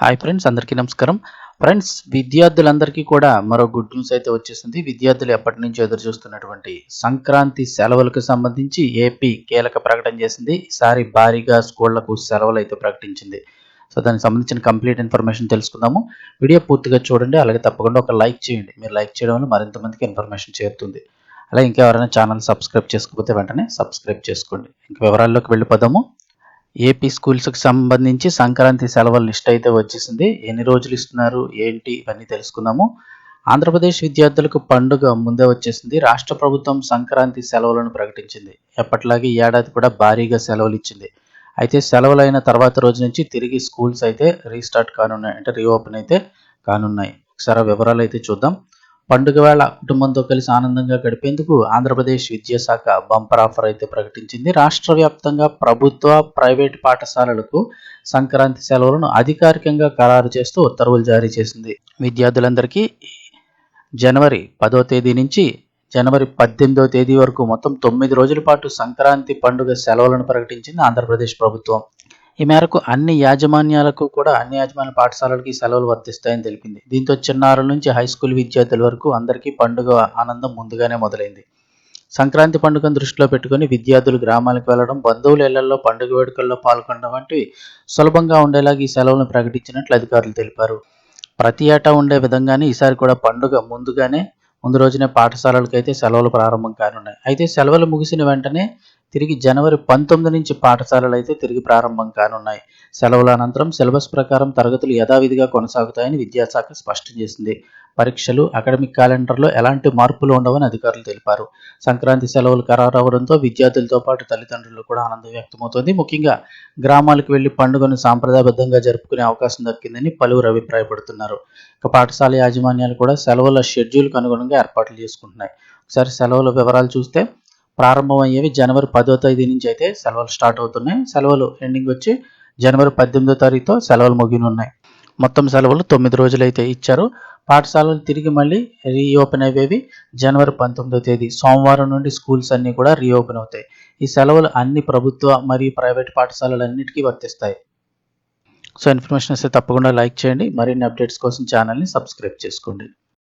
Hi friends అందరికీ నమస్కారం. Friends విద్యార్థులందరికీ కూడా మరో గుడ్ న్యూస్ అయితే వచ్చేసింది. విద్యార్థులు ఎప్పటి నుంచి ఎదురు చూస్తున్నటువంటి సంక్రాంతి సెలవులకు సంబంధించి ఏపీ కీలక ప్రకటన చేసింది. ఈసారి భారీగా స్కూళ్ళకు సెలవులు అయితే ప్రకటించింది. సో దానికి సంబంధించిన కంప్లీట్ ఇన్ఫర్మేషన్ తెలుసుకుందాము. వీడియో పూర్తిగా చూడండి. అలాగే తప్పకుండా ఒక లైక్ చేయండి. మీరు లైక్ చేయడం వల్ల మరింత మందికి ఇన్ఫర్మేషన్ చేరుతుంది. అలాగే ఇంకెవరైనా ఛానల్ సబ్స్క్రైబ్ చేసుకోకపోతే వెంటనే సబ్స్క్రైబ్ చేసుకోండి. ఇంక వివరాల్లోకి వెళ్ళిపోదాము. ఏపీ స్కూల్స్కి సంబంధించి సంక్రాంతి సెలవుల లిస్ట్ అయితే వచ్చేసింది. ఎన్ని రోజులు ఇస్తున్నారు? ఏంటి? ఇవన్నీ తెలుసుకుందాము. ఆంధ్రప్రదేశ్ విద్యార్థులకు పండుగ ముందే వచ్చేసింది. రాష్ట్ర ప్రభుత్వం సంక్రాంతి సెలవులను ప్రకటించింది. ఎప్పటిలాగే ఏడాది కూడా భారీగా సెలవులు ఇచ్చింది. అయితే సెలవులు అయిన తర్వాత రోజు నుంచి తిరిగి స్కూల్స్ అయితే రీస్టార్ట్ కానున్నాయి. అంటే రీఓపెన్ అయితే కానున్నాయి. ఒకసారి వివరాలు అయితే చూద్దాం. పండుగ వేళ కుటుంబంతో కలిసి ఆనందంగా గడిపేందుకు ఆంధ్రప్రదేశ్ విద్యాశాఖ బంపర్ ఆఫర్ అయితే ప్రకటించింది. రాష్ట్ర వ్యాప్తంగా ప్రభుత్వ ప్రైవేట్ పాఠశాలలకు సంక్రాంతి సెలవులను అధికారికంగా ఖరారు చేస్తూ ఉత్తర్వులు జారీ చేసింది. విద్యార్థులందరికీ జనవరి పదో తేదీ నుంచి జనవరి పద్దెనిమిదవ తేదీ వరకు మొత్తం తొమ్మిది రోజుల పాటు సంక్రాంతి పండుగ సెలవులను ప్రకటించింది ఆంధ్రప్రదేశ్ ప్రభుత్వం. ఈ మేరకు అన్ని యాజమాన్యాలకు కూడా అన్ని యాజమాన్య పాఠశాలలకి సెలవులు వర్తిస్తాయని తెలిపింది. దీంతో చిన్నారుల నుంచి హై స్కూల్ విద్యార్థుల వరకు అందరికీ పండుగ ఆనందం ముందుగానే మొదలైంది. సంక్రాంతి పండుగను దృష్టిలో పెట్టుకుని విద్యార్థులు గ్రామాలకు వెళ్ళడం బంధువుల ఇళ్ళలో పండుగ వేడుకల్లో పాల్గొనడం వంటివి సులభంగా ఉండేలాగా ఈ సెలవులను ప్రకటించినట్లు అధికారులు తెలిపారు. ప్రతి ఏటా ఉండే విధంగానే ఈసారి కూడా పండుగ ముందుగానే ముందు రోజునే పాఠశాలలకు అయితే సెలవులు ప్రారంభం కానున్నాయి. అయితే సెలవులు ముగిసిన వెంటనే తిరిగి జనవరి పంతొమ్మిది నుంచి పాఠశాలలు అయితే తిరిగి ప్రారంభం కానున్నాయి. సెలవుల అనంతరం సిలబస్ ప్రకారం తరగతులు యథావిధిగా కొనసాగుతాయని విద్యాశాఖ స్పష్టం చేసింది. పరీక్షలు అకాడమిక్ క్యాలెండర్లో ఎలాంటి మార్పులు ఉండవని అధికారులు తెలిపారు. సంక్రాంతి సెలవులు ఖరారవడంతో విద్యార్థులతో పాటు తల్లిదండ్రులు కూడా ఆనందం వ్యక్తమవుతోంది. ముఖ్యంగా గ్రామాలకు వెళ్ళి పండుగను సాంప్రదాయబద్ధంగా జరుపుకునే అవకాశం దక్కిందని పలువురు అభిప్రాయపడుతున్నారు. ఇక పాఠశాల యాజమాన్యాలు కూడా సెలవుల షెడ్యూల్కు అనుగుణంగా ఏర్పాట్లు చేసుకుంటున్నాయి. ఒకసారి సెలవుల వివరాలు చూస్తే ప్రారంభమయ్యేవి జనవరి పదో తేదీ నుంచి అయితే సెలవులు స్టార్ట్ అవుతున్నాయి. సెలవులు ఎండింగ్ వచ్చి జనవరి పద్దెనిమిదో తారీఖుతో సెలవులు ముగినున్నాయి. మొత్తం సెలవులు తొమ్మిది రోజులు అయితే ఇచ్చారు. పాఠశాలలు తిరిగి మళ్ళీ రీఓపెన్ అయ్యేవి జనవరి పంతొమ్మిదో తేదీ. సోమవారం నుండి స్కూల్స్ అన్నీ కూడా రీఓపెన్ అవుతాయి. ఈ సెలవులు అన్ని ప్రభుత్వ మరియు ప్రైవేట్ పాఠశాలలన్నిటికీ వర్తిస్తాయి. సో ఇన్ఫర్మేషన్ వస్తే తప్పకుండా లైక్ చేయండి. మరిన్ని అప్డేట్స్ కోసం ఛానల్ని సబ్స్క్రైబ్ చేసుకోండి.